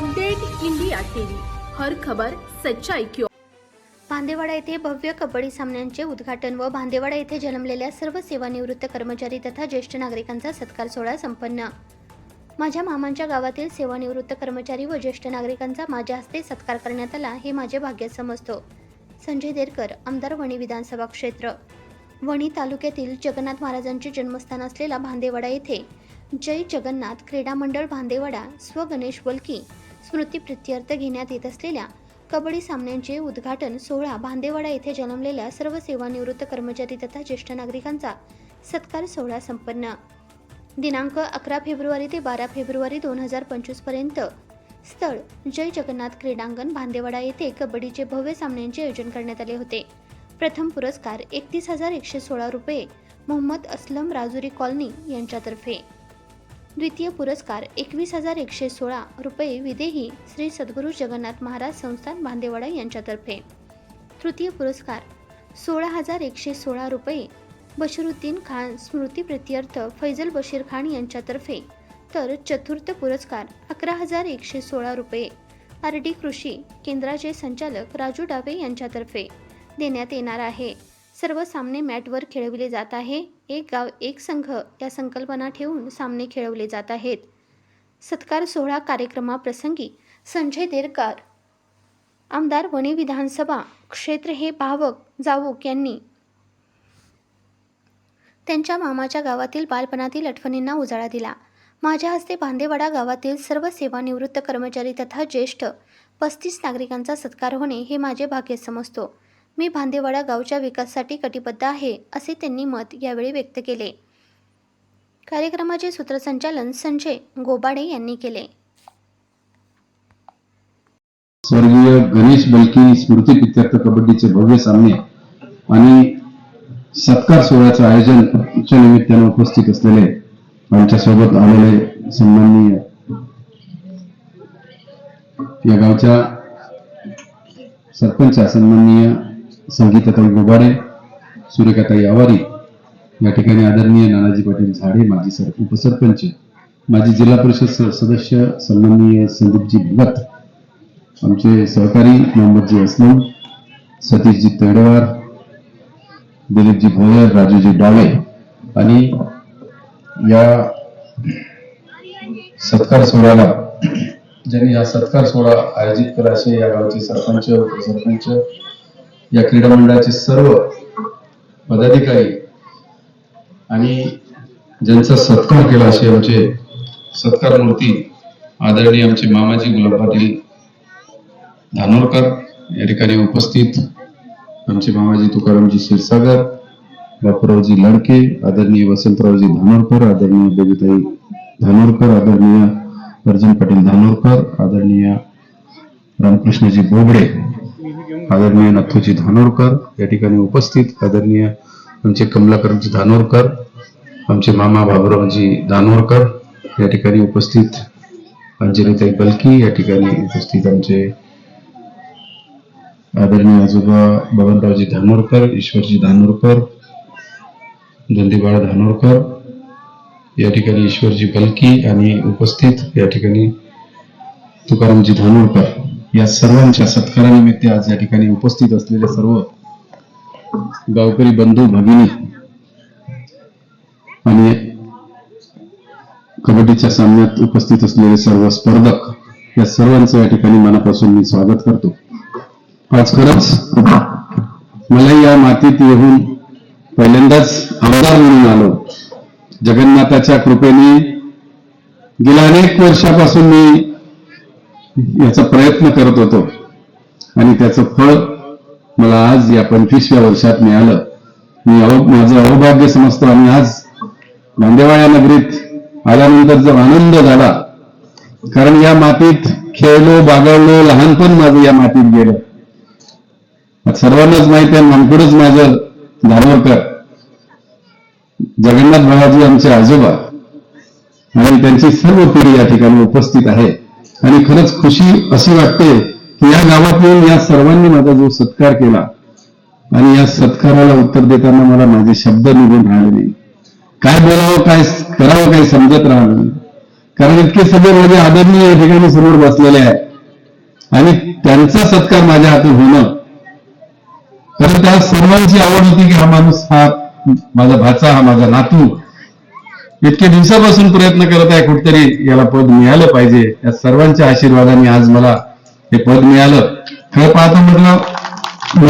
Update India TV. हर खबर सच्चाई क्यों भांदेवाडा येथे भव्य कबड्डी सामन्यांचे उद्घाटन व भांदेवाडा येथे जन्मलेल्या सर्व सेवानिवृत्त कर्मचारी तथा ज्येष्ठ नागरिकांचा सत्कार सोहळा संपन्न. माझ्या मामांच्या गावातील सेवानिवृत्त कर्मचारी व ज्येष्ठ नागरिकांचा माझ्या हस्ते सत्कार करण्यात आला हे माझे भाग्य समजतो. संजय देरकर आमदार वणी विधानसभा क्षेत्र. वणी तालुक्यातील जगन्नाथ महाराजांचे जन्मस्थान असलेला भांदेवाडा येथे. जय जगन्नाथ क्रीडा मंडळ भांदेवाडा स्वगणेश वल्की. स्मृती प्रित्यर्थ घेण्यात येत असलेल्या कबड्डी सामन्यांचे उद्घाटन सोहळा भांदेवाडा येथे जन्मलेल्या सर्व सेवानिवृत्त कर्मचारी तथा ज्येष्ठ नागरिकांचा सत्कार सोहळा संपन्न. दिनांक अकरा फेब्रुवारी ते बारा फेब्रुवारी दोन हजार पंचवीसपर्यंत स्थळ जय जगन्नाथ क्रीडांगण भांदेवाडा येथे कबड्डीचे भव्य सामन्यांचे आयोजन करण्यात आले होते. प्रथम पुरस्कार एकतीस हजार एकशे सोळा रुपये मोहम्मद असलम राजुरी कॉलनी यांच्यातर्फे. द्वितीय पुरस्कार एकवीस हजार एकशे सोळा रुपये विदेही श्री सद्गुरू जगन्नाथ महाराज संस्थान भांदेवाडा यांच्यातर्फे. तृतीय पुरस्कार सोळा हजार एकशे सोळा रुपये बशरुद्दीन खान स्मृती प्रत्यर्थ फैजल बशीर खान यांच्यातर्फे. तर चतुर्थ पुरस्कार अकरा हजार एकशे सोळा रुपये आर डी कृषी केंद्राचे संचालक राजू डावे यांच्यातर्फे देण्यात येणार आहे. सर्व सामने मॅटवर खेळविले जात आहे. एक गाव एक संघ या संकल्पना ठेवून सामने खेळवले जात आहेत. सत्कार सोहळा कार्यक्रमाप्रसंगी संजय देरकार आमदार वणी विधानसभा क्षेत्र हे भावक जावूक यांनी त्यांच्या मामाच्या गावातील बालपणातील आठवणींना उजाळा दिला. माझ्या हस्ते बांदेवाडा गावातील सर्व सेवानिवृत्त कर्मचारी तथा ज्येष्ठ पस्तीस नागरिकांचा सत्कार होणे हे माझे भाग्य समजतो. मी भांदेवाडा गावच्या विकासासाठी कटिबद्ध आहे असे त्यांनी मत यावेळी व्यक्त केले. कार्यक्रमाचे सूत्रसंचालन संजय गोबाडे यांनी केले. स्वर्गीय गणेश बलकी स्मृती प्रित्यर्थ कबड्डीचे भव्य सामने आणि सत्कार सोहळ्याचं आयोजनच्या निमित्तानं उपस्थित असलेले आमच्यासोबत आलेले सन्माननीय या गावच्या सरपंच सन्माननीय संगीताताई गोबाडे सूर्यकाताई आवारी या ठिकाणी आदरणीय नानाजी पाटील झाडे माजी सर उपसरपंच माजी जिल्हा परिषद सदस्य सन्माननीय संदीपजी भगत आमचे सहकारी मोहम्मदजी असलम सतीशजी तेडवार दिलीपजी भोयर राजूजी डावे आणि या सत्कार सोहळ्याला ज्यांनी हा सत्कार सोहळा आयोजित केला असे या गावचे सरपंच उपसरपंच या क्रीडा मंडळाचे सर्व पदाधिकारी आणि ज्यांचा सत्कार केला असे आमचे सत्कार मूर्ती आदरणीय आमचे मामाजी गुलाब पाटील धानोरकर या ठिकाणी उपस्थित आमचे मामाजी तुकारामजी क्षीरसागर बापूरावजी लडके आदरणीय वसंतरावजी धानोरकर आदरणीय बेबीताई धानोरकर आदरणीय अर्जुन पाटील धानोरकर आदरणीय रामकृष्णजी बोबडे आदरणीय नथूजी धानोरकर या ठिकाणी उपस्थित आदरणीय आमचे कमलाकरजी धानोरकर आमचे मामा बाबुरावजी धानोरकर या ठिकाणी उपस्थित अंजलीताई बलकी या ठिकाणी उपस्थित आमचे आदरणीय आजोबा बबनरावजी धानोरकर ईश्वरजी धानोरकर धंदीबाळ धानोरकर या ठिकाणी ईश्वरजी बलकी आणि उपस्थित या ठिकाणी तुकारामजी धानोरकर. या सर्वांच्या सत्कारानिमित्त आज या ठिकाणी उपस्थित असलेले सर्व गावकरी बंधू भगिनी आणि कबड्डीच्या सामन्यात उपस्थित असलेले सर्व स्पर्धक या सर्वांचं या ठिकाणी मनापासून मी स्वागत करतो. आज खरंच मला या मातीत येऊन पहिल्यांदाच आमदार म्हणून आलो. जगन्नाथाच्या कृपेने गेल्या अनेक वर्षापासून मी याचा प्रयत्न करत होतो. आणि त्याचं फळ मला आज या पंचवीसव्या वर्षात मिळालं. मी अहो माझं अवभाग्य समजतो आणि आज नांदेवाड्या नगरीत आल्यानंतर जो आनंद झाला कारण या मातीत खेळलो बागळलो लहानपण माझं या मातीत गेलं. सर्वांनाच माहिती आहे मनकडच माझं धानोरकर जगन्नाथ भावाजी आमचे आजोबा. आणि त्यांची सर्व पिढी या ठिकाणी उपस्थित आहे. आणि खरंच खुशी अशी वाटते की या गावात येऊन या सर्वांनी माझा जो सत्कार केला आणि या सत्काराला उत्तर देताना मला माझे शब्द निघून राहिले. नाही काय बोलावं काय करावं काही समजत राहणार नाही. कारण इतके सगळे माझे आदरणीय या ठिकाणी समोर बसलेले आहे आणि त्यांचा सत्कार माझ्या हाती होणं. कारण त्या सर्वांची आवड होती की हा माणूस हा माझा भाचा हा माझा नातू इतके दिवसापासून प्रयत्न करत आहे कुठतरी याला पद मिळालं पाहिजे. या सर्वांच्या आशीर्वादाने आज मला हे पद मिळालं. खरं पाहता म्हटलं